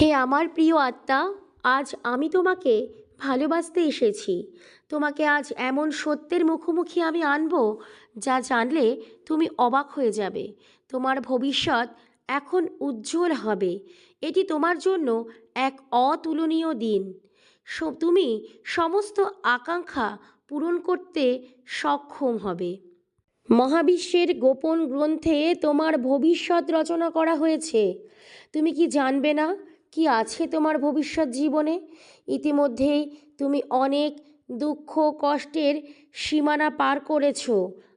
হে আমার প্রিয় আত্মা, আজ আমি তোমাকে ভালোবাসতে এসেছি। তোমাকে আজ এমন সত্যের মুখোমুখি আমি আনব, যা জানলে তুমি অবাক হয়ে যাবে। তোমার ভবিষ্যৎ এখন উজ্জ্বল হবে। এটি তোমার জন্য এক অতুলনীয় দিন। তুমি সমস্ত আকাঙ্ক্ষা পূরণ করতে সক্ষম হবে। মহাবিশ্বের গোপন গ্রন্থে তোমার ভবিষ্যৎ রচনা করা হয়েছে। তুমি কি জানবে না কি আছে তোমার ভবিষ্যৎ জীবনে? ইতিমধ্যেই তুমি অনেক দুঃখ কষ্টের সীমানা পার করেছ,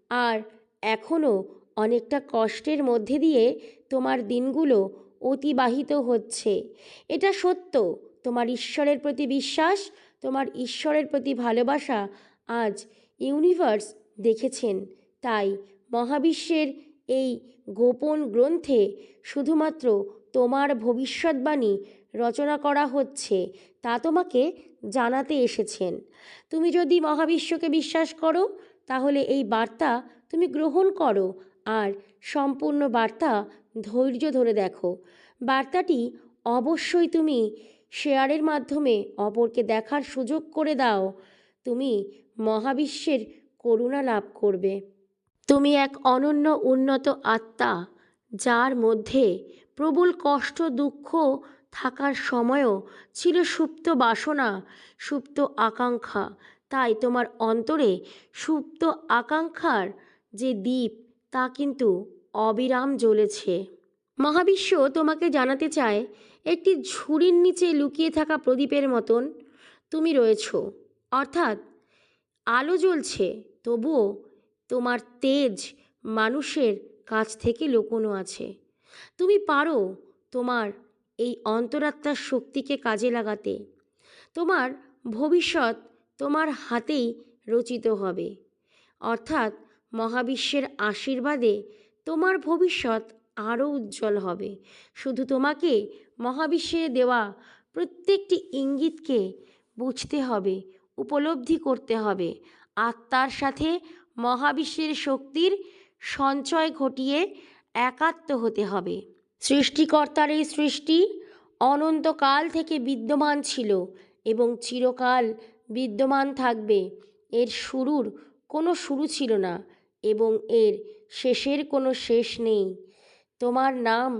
আর এখনও অনেকটা কষ্টের মধ্যে দিয়ে তোমার দিনগুলো অতিবাহিত হচ্ছে। এটা সত্য। তোমার ঈশ্বরের প্রতি বিশ্বাস, তোমার ঈশ্বরের প্রতি ভালোবাসা আজ ইউনিভার্স দেখেছেন। তাই মহাবিশ্বের এই গোপন গ্রন্থে শুধুমাত্র তোমার ভবিষ্যৎবাণী রচনা করা হচ্ছে, তা তোমাকে জানাতে এসেছেন। তুমি যদি মহাবিশ্বকে বিশ্বাস করো, তাহলে এই বার্তা তুমি গ্রহণ করো আর সম্পূর্ণ বার্তা ধৈর্য ধরে দেখো। বার্তাটি অবশ্যই তুমি শেয়ারের মাধ্যমে অপরকে দেখার সুযোগ করে দাও। তুমি মহাবিশ্বের করুণা লাভ করবে। তুমি এক অনন্য উন্নত আত্মা, যার মধ্যে প্রবল কষ্ট, দুঃখ থাকার সময়ও ছিল সুপ্ত বাসনা, সুপ্ত আকাঙ্ক্ষা। তাই তোমার অন্তরে সুপ্ত আকাঙ্ক্ষার যে দ্বীপ, তা কিন্তু অবিরাম জ্বলেছে। মহাবিশ্ব তোমাকে জানাতে চায়, একটি ঝুড়ির নিচে লুকিয়ে থাকা প্রদীপের মতন তুমি রয়েছো। অর্থাৎ আলো জ্বলছে, তবুও তোমার তেজ মানুষের কাছ থেকে লুকোনো আছে। তুমি পারো তোমার এই অন্তরাত্মার শক্তিকে কাজে লাগাতে। তোমার ভবিষ্যৎ তোমার হাতেই রচিত হবে। অর্থাৎ মহাবিশ্বের আশীর্বাদে তোমার ভবিষ্যৎ আরও উজ্জ্বল হবে। শুধু তোমাকে মহাবিশ্বে দেওয়া প্রত্যেকটি ইঙ্গিতকে বুঝতে হবে, উপলব্ধি করতে হবে। আত্মার সাথে মহাবিশ্বের শক্তির সঞ্চয় ঘটিয়ে একাত্ম হতে হবে। সৃষ্টিকর্তার এই সৃষ্টি অনন্তকাল থেকে বিদ্যমান ছিল এবং চিরকাল বিদ্যমান থাকবে। এর শুরুর কোনো শুরু ছিল না এবং এর শেষের কোনো শেষ নেই। তোমার নাম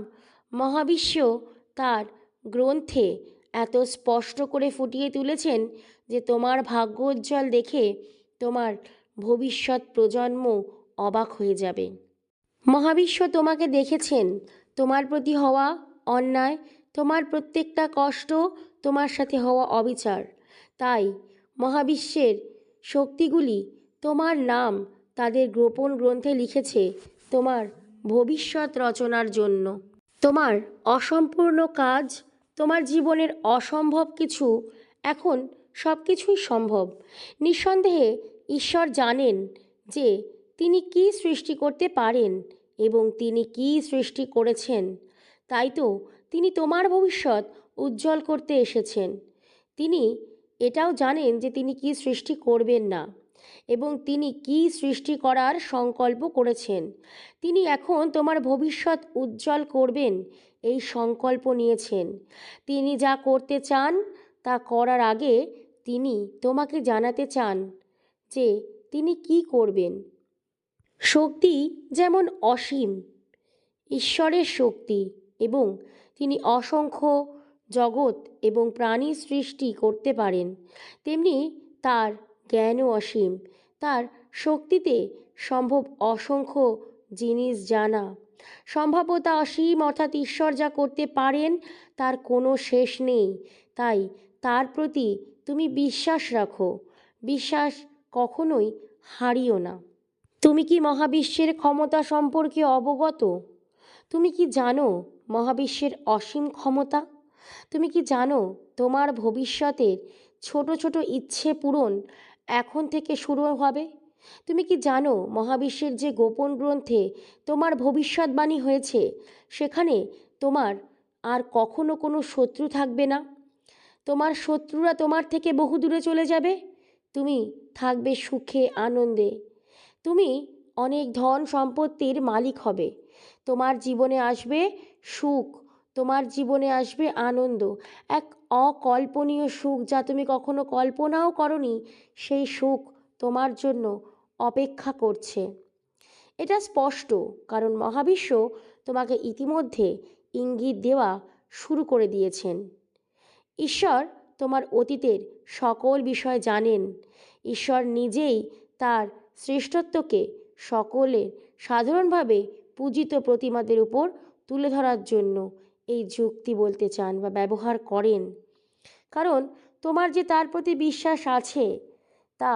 মহাবিশ্ব তার গ্রন্থে এত স্পষ্ট করে ফুটিয়ে তুলেছেন যে তোমার ভাগ্য উজ্জ্বল দেখে তোমার ভবিষ্যৎ প্রজন্ম অবাক হয়ে যাবে। মহাবিশ্ব তোমাকে দেখেছেন। তোমার প্রতি হওয়া অন্যায়, তোমার প্রত্যেকটা কষ্ট তোমার সাথে হওয়া অবিচার। তাই মহাবিশ্বের শক্তিগুলি তোমার নাম তাদের গোপন গ্রন্থে লিখেছে তোমার ভবিষ্যৎ রচনার জন্য। তোমার অসম্পূর্ণ কাজ, তোমার জীবনের অসম্ভব কিছু এখন সব কিছুই সম্ভব। নিঃসন্দেহে ঈশ্বর জানেন যে তিনি কি সৃষ্টি করতে পারেন এবং তিনি কি সৃষ্টি করেছেন? তাই তো তিনি তোমার ভবিষ্যৎ উজ্জ্বল করতে এসেছেন। তিনি এটাও জানেন যে তিনি কি সৃষ্টি করবেন না এবং তিনি কি সৃষ্টি করার সংকল্প করেছেন। তিনি এখন তোমার ভবিষ্যৎ উজ্জ্বল করবেন এই সংকল্প নিয়েছেন। তিনি যা করতে চান তা করার আগে তিনি তোমাকে জানাতে চান যে তিনি কি করবেন। শক্তি যেমন অসীম, ঈশ্বরের শক্তি এবং তিনি অসংখ্য জগৎ এবং প্রাণী সৃষ্টি করতে পারেন, তেমনি তার জ্ঞানও অসীম। তার শক্তিতে সম্ভব অসংখ্য জিনিস জানা। সম্ভাব্যতা অসীম, অর্থাৎ ঈশ্বর যা করতে পারেন, তার কোনো শেষ নেই। তাই তার প্রতি তুমি বিশ্বাস রাখো। বিশ্বাস কখনোই হারিও না। তুমি কি মহাবিশ্বের ক্ষমতা সম্পর্কে অবগত? তুমি কি জানো মহাবিশ্বের অসীম ক্ষমতা? তুমি কি জানো তোমার ভবিষ্যতের ছোট ছোট ইচ্ছে পূরণ এখন থেকে শুরু হবে? তুমি কি জানো মহাবিশ্বের যে গোপন গ্রন্থে তোমার ভবিষ্যৎবাণী হয়েছে, সেখানে তোমার আর কখনো কোনো শত্রু থাকবে না? তোমার শত্রুরা তোমার থেকে বহু দূরে চলে যাবে? তুমি থাকবে সুখে, আনন্দে তুমি অনেক ধন সম্পত্তির মালিক হবে। তোমার জীবনে আসবে সুখ, তোমার জীবনে আসবে আনন্দ। এক অকল্পনীয় সুখ যা তুমি কখনো কল্পনাও করনি, সেই সুখ তোমার জন্য অপেক্ষা করছে। এটা স্পষ্ট, কারণ মহাবিশ্ব তোমাকে ইতিমধ্যে ইঙ্গিত দেওয়া শুরু করে দিয়েছেন। ঈশ্বর তোমার অতীতের সকল বিষয় জানেন। ঈশ্বর নিজেই তার শ্রেষ্ঠত্বকে সকলের সাধারণভাবে পূজিত প্রতিমাদের উপর তুলে ধরার জন্য এই যুক্তি বলতে চান বা ব্যবহার করেন। কারণ তোমার যে তার প্রতি বিশ্বাস আছে, তা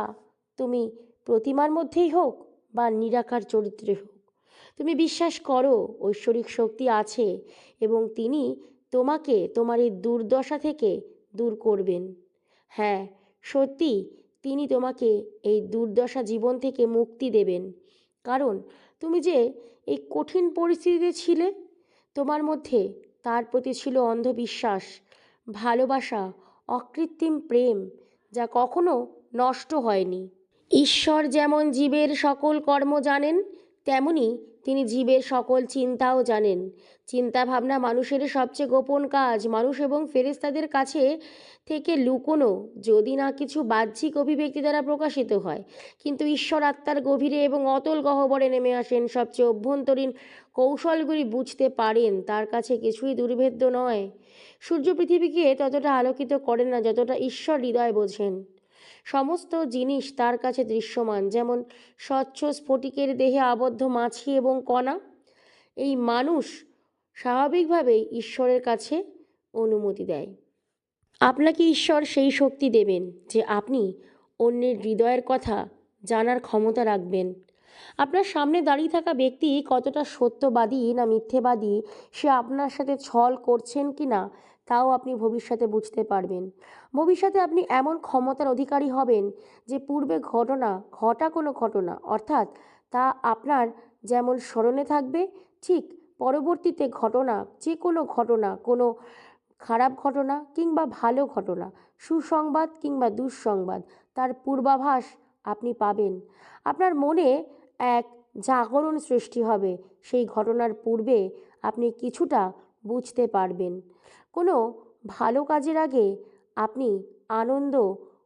তুমি প্রতিমার মধ্যেই হোক বা নিরাকার চরিত্রে হোক, তুমি বিশ্বাস করো ঐশ্বরিক শক্তি আছে এবং তিনি তোমাকে তোমার এই দুর্দশা থেকে দূর করবেন। হ্যাঁ সত্যি তিনি তোমাকে এই দুর্দশা জীবন থেকে মুক্তি দেবেন। কারণ তুমি যে এই কঠিন পরিস্থিতিতে ছিলে, তোমার মধ্যে তার প্রতি ছিল অন্ধবিশ্বাস, ভালোবাসা, অকৃত্রিম প্রেম, যা কখনো নষ্ট হয়নি। ঈশ্বর যেমন জীবের সকল কর্ম জানেন, তেমনি তিনি জীবের সকল চিন্তাও জানেন। চিন্তা ভাবনা মানুষের সবচেয়ে গোপন কাজ। মানুষ এবং ফেরেস্তাদের কাছে থেকে লুকোনো, যদি না কিছু বাহ্যিক অভিব্যক্তি দ্বারা প্রকাশিত হয়। কিন্তু ঈশ্বর আত্মার গভীরে এবং অতল গহ্বরে নেমে আসেন। সবচেয়ে অভ্যন্তরীণ কৌশলগুলি বুঝতে পারেন। তার কাছে কিছুই দুর্ভেদ্য নয়। সূর্য পৃথিবীকে ততটা আলোকিত করেন না, যতটা ঈশ্বর হৃদয় বোঝেন। সমস্ত জিনিস তার কাছে দৃশ্যমান, যেমন স্বচ্ছ স্ফটিকের দেহে আবদ্ধ মাছি এবং কণা। এই মানুষ স্বাভাবিকভাবেই ঈশ্বরের কাছে অনুমতি দেয়। আপনাকে ঈশ্বর সেই শক্তি দেবেন যে আপনি অন্যের হৃদয়ের কথা জানার ক্ষমতা রাখবেন। আপনার সামনে দাঁড়িয়ে থাকা ব্যক্তি কতটা সত্যবাদী না মিথ্যেবাদী, সে আপনার সাথে ছল করছেন কি না তাও আপনি ভবিষ্যতে বুঝতে পারবেন। ভবিষ্যতে আপনি এমন ক্ষমতার অধিকারী হবেন যে পূর্বে ঘটনা, ঘটা কোনো ঘটনা, অর্থাৎ তা আপনার যেমন স্মরণে থাকবে, ঠিক পরবর্তীতে ঘটনা, যে কোনো ঘটনা, কোনো খারাপ ঘটনা কিংবা ভালো ঘটনা, সুসংবাদ কিংবা দুঃসংবাদ, তার পূর্বাভাস আপনি পাবেন। আপনার মনে এক জাগরণ সৃষ্টি হবে। সেই ঘটনার পূর্বে আপনি কিছুটা বুঝতে পারবেন। কোনো ভালো কাজের আগে আপনি আনন্দ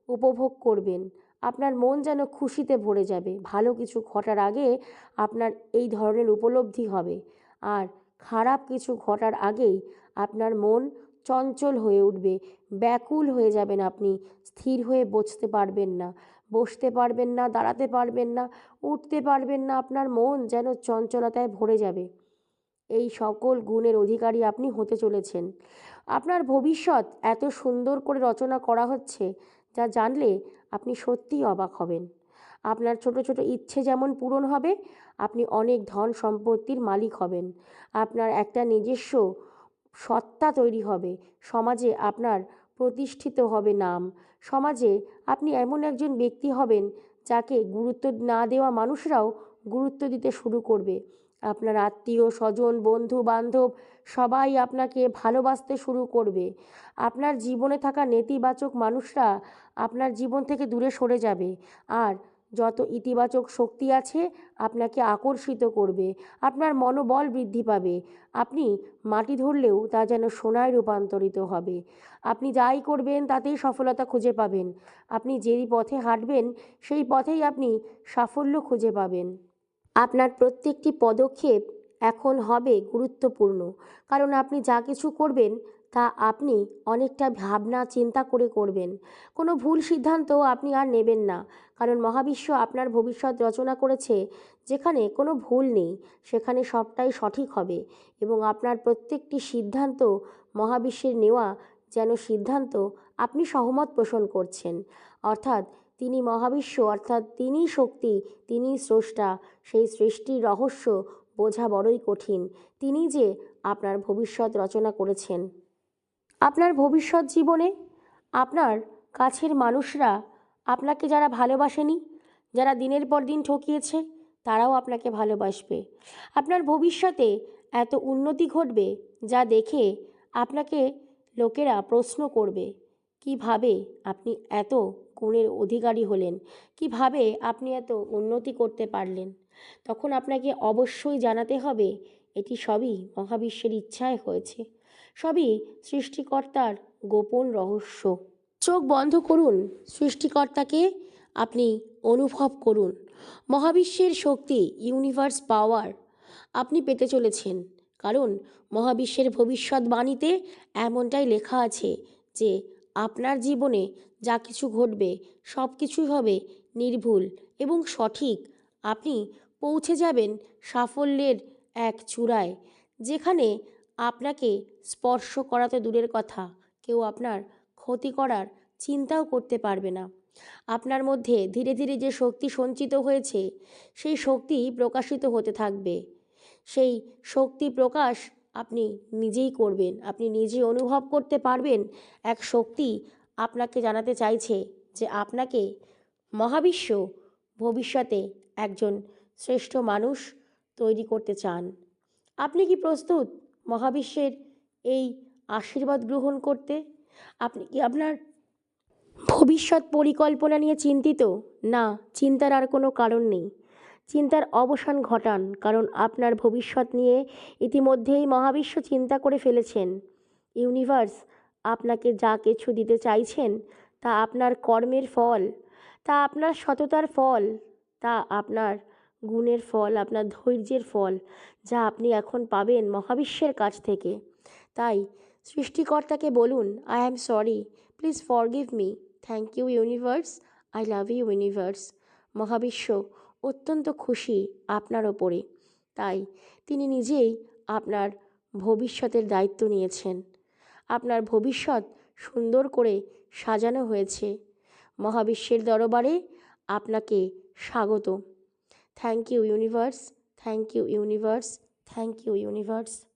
উপভোগ করবেন। আপনার মন যেন খুশিতে ভরে যাবে। ভালো কিছু ঘটার আগে আপনার এই ধরনের উপলব্ধি হবে। আর খারাপ কিছু ঘটার আগেই আপনার মন চঞ্চল হয়ে উঠবে। ব্যাকুল হয়ে যাবেন আপনি। স্থির হয়ে বসতে পারবেন না। বসতে পারবেন না, দাঁড়াতে পারবেন না, উঠতে পারবেন না। আপনার মন যেন চঞ্চলতায় ভরে যাবে। এই সকল গুণের অধিকারী আপনি হতে চলেছেন। আপনার ভবিষ্যৎ এত সুন্দর করে রচনা করা হচ্ছে যা জানলে আপনি সত্যিই অবাক হবেন। আপনার ছোট ছোট ইচ্ছে যেমন পূরণ হবে, আপনি অনেক ধন সম্পত্তির মালিক হবেন। আপনার একটা নিজস্ব সত্তা তৈরি হবে। সমাজে আপনার প্রতিষ্ঠিত হবে নাম। সমাজে আপনি এমন একজন ব্যক্তি হবেন যাকে গুরুত্ব না দেওয়া মানুষরাও গুরুত্ব দিতে শুরু করবে। আপনার আত্মীয়, স্বজন, বন্ধু, বান্ধব সবাই আপনাকে ভালোবাসতে শুরু করবে। আপনার জীবনে থাকা নেতিবাচক মানুষরা আপনার জীবন থেকে দূরে সরে যাবে। আর যত ইতিবাচক শক্তি আছে, আপনাকে আকর্ষিত করবে। আপনার মনোবল বৃদ্ধি পাবে। আপনি মাটি ধরলেও তা যেন সোনায় রূপান্তরিত হবে। আপনি যাই করবেন, তাতেই সফলতা খুঁজে পাবেন। আপনি যেই পথে হাঁটবেন, সেই পথেই আপনি সাফল্য খুঁজে পাবেন। আপনার প্রত্যেকটি পদক্ষেপ এখন হবে গুরুত্বপূর্ণ। কারণ আপনি যা কিছু করবেন, তা আপনি অনেকটা ভাবনা, চিন্তা করে করবেন। কোনো ভুল সিদ্ধান্ত আপনি আর নেবেন না। কারণ মহাবিশ্ব আপনার ভবিষ্যৎ রচনা করেছে, যেখানে কোনো ভুল নেই, সেখানে সবটাই সঠিক হবে। এবং আপনার প্রত্যেকটি সিদ্ধান্ত মহাবিশ্বের নেওয়া যেন সিদ্ধান্ত আপনি সহমত পোষণ করছেন। অর্থাৎ তিনি মহাবিশ্ব, অর্থাৎ তিনি শক্তি, তিনিই স্রষ্টা। সেই সৃষ্টির রহস্য বোঝা বড়ই কঠিন। তিনি যে আপনার ভবিষ্যৎ রচনা করেছেন। আপনার ভবিষ্যৎ জীবনে আপনার কাছের মানুষরা আপনাকে যারা ভালোবাসেনি, যারা দিনের পর দিন ঠকিয়েছে, তারাও আপনাকে ভালোবাসবে। আপনার ভবিষ্যতে এত উন্নতি ঘটবে যা দেখে আপনাকে লোকেরা প্রশ্ন করবে। কীভাবে আপনি এত গুণের অধিকারী হলেন? কীভাবে আপনি এত উন্নতি করতে পারলেন? তখন আপনাকে অবশ্যই জানাতে হবে, এটি সবই মহাবিশ্বের ইচ্ছায় হয়েছে। সবই সৃষ্টিকর্তার গোপন রহস্য। চোখ বন্ধ করুন, সৃষ্টিকর্তাকে আপনি অনুভব করুন। মহাবিশ্বের শক্তি ইউনিভার্স পাওয়ার আপনি পেতে চলেছেন। কারণ মহাবিশ্বের ভবিষ্যৎবাণীতে এমনটাই লেখা আছে যে আপনার জীবনে যা কিছু ঘটবে, সব কিছুই হবে নির্ভুল এবং সঠিক। আপনি পৌঁছে যাবেন সাফল্যের এক চূড়ায়, যেখানে আপনাকে স্পর্শ করা তো দূরের কথা। কেউ আপনার ক্ষতি করার চিন্তাও করতে পারবে না। আপনার মধ্যে ধীরে ধীরে যে শক্তি সঞ্চিত হয়েছে, সেই শক্তি প্রকাশিত হতে থাকবে। সেই শক্তি প্রকাশ আপনি নিজেই করবেন, আপনি নিজে অনুভব করতে পারবেন। এক শক্তি আপনাকে জানাতে চাইছে যে আপনাকে মহাবিশ্ব ভবিষ্যতে একজন শ্রেষ্ঠ মানুষ তৈরি করতে চান। আপনি কি প্রস্তুত মহাবিশ্বের এই আশীর্বাদ গ্রহণ করতে? আপনি কি আপনার ভবিষ্যৎ পরিকল্পনা নিয়ে চিন্তিত? না, চিন্তার আর কোনো কারণ নেই। চিন্তার অবসান ঘটান, কারণ আপনার ভবিষ্যৎ নিয়ে ইতিমধ্যেই মহাবিশ্ব চিন্তা করে ফেলেছেন। ইউনিভার্স, আপনাকে যা কিছু দিতে চাইছেন, তা আপনার কর্মের ফল, তা আপনার সততার ফল, তা আপনার গুণের ফল, আপনার ধৈর্যের ফল, যা আপনি এখন পাবেন মহাবিশ্বের কাছ থেকে। তাই সৃষ্টিকর্তাকে বলুন I am sorry please forgive me thank you universe I love you universe মহাবিশ্ব অত্যন্ত খুশি আপনার ওপরে তাই তিনি নিজেই আপনার ভবিষ্যতের দায়িত্ব নিয়েছেন। আপনার ভবিষ্যৎ সুন্দর করে সাজানো হয়েছে। মহাবিশ্বের দরবারে আপনাকে স্বাগত। Thank you universe thank you universe thank you universe